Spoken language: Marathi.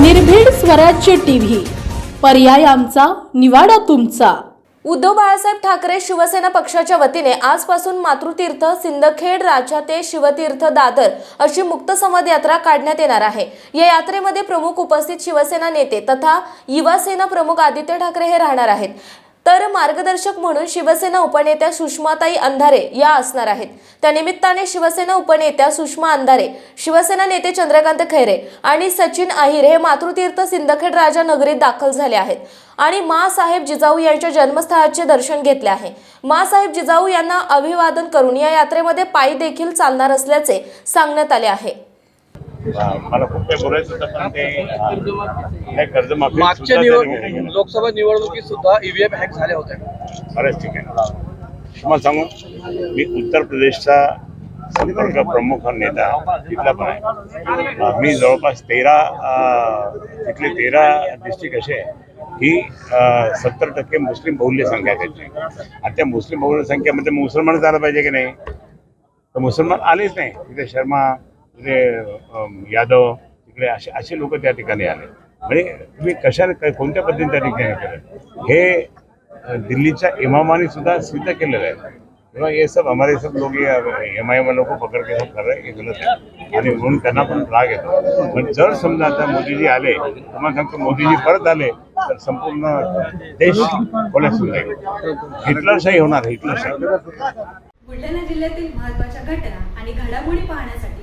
निर्भीड स्वराज्य टीव्ही. पर्याय आमचा निवाडा तुमचा. उद्धव बाळासाहेब ठाकरे शिवसेना पक्षाच्या वतीने आजपासून मातृतीर्थ सिंदखेड राजा ते शिवतीर्थ दादर अशी मुक्त संवाद यात्रा काढण्यात येणार आहे. या यात्रेमध्ये प्रमुख उपस्थित शिवसेना नेते तथा युवासेना प्रमुख आदित्य ठाकरे हे राहणार आहेत. तर मार्गदर्शक म्हणून शिवसेना उपनेत्या सुषमाताई अंधारे या असणार आहेत. त्यानिमित्ताने शिवसेना उपनेत्या सुषमा अंधारे शिवसेना नेते चंद्रकांत खैरे आणि सचिन अहिर हे मातृतीर्थ सिंदखेड राजा नगरीत दाखल झाले आहेत. आणि माँ साहेब जिजाऊ यांच्या जन्मस्थळाचे दर्शन घेतले आहे. माँ साहेब जिजाऊ यांना अभिवादन करून या यात्रेमध्ये पायी देखील चालणार असल्याचे सांगण्यात आले आहे. मला खूप काही बोलायचं होतं पण ते हा, नाही मागच्या निवड त्यांनी केली. लोकसभा निवडणुकीत सुद्धा ईव्हीएम हॅक झाले होते. बरंच ठीक आहे. तुम्हाला सांगू मी उत्तर प्रदेशचा संपर्क प्रमुख नेता तिथला पण आहे. मी जवळपास तेरा तिथले तेरा डिस्ट्रिक्ट असे आहे. की सत्तर टक्के मुस्लिम बहुल्य संख्या आहे त्याची. आणि त्या मुस्लिम बहुल्य संख्येमध्ये मुसलमान झालं पाहिजे की नाही? तर मुसलमान आलेच नाही. तिथे शर्मा तिकडे यादव तिकडे असे असे लोक त्या ठिकाणी आले. म्हणजे तुम्ही कशाने काय- कोणत्या पद्धतीने त्या ठिकाणी केलं? हे दिल्लीच्या इमामाने सुद्धा सिद्ध केलेलं आहे. तेव्हा हे सब हमारे सब लोग एम आय एम लोक पकड के सब कर रहे हे गलत आहे आणि म्हणून त्यांना पण राग येतो. पण जर समजा आता मोदीजी आले तुम्हाला सांगतो मोदीजी परत आले तर संपूर्ण देश कोलॅप्स होऊन जाईल. हिटलरशाही होणार हिटलरशाही. बुलढाणा जिल्ह्यातील महत्त्वाच्या घटना आणि घडामोडी पाहण्यासाठी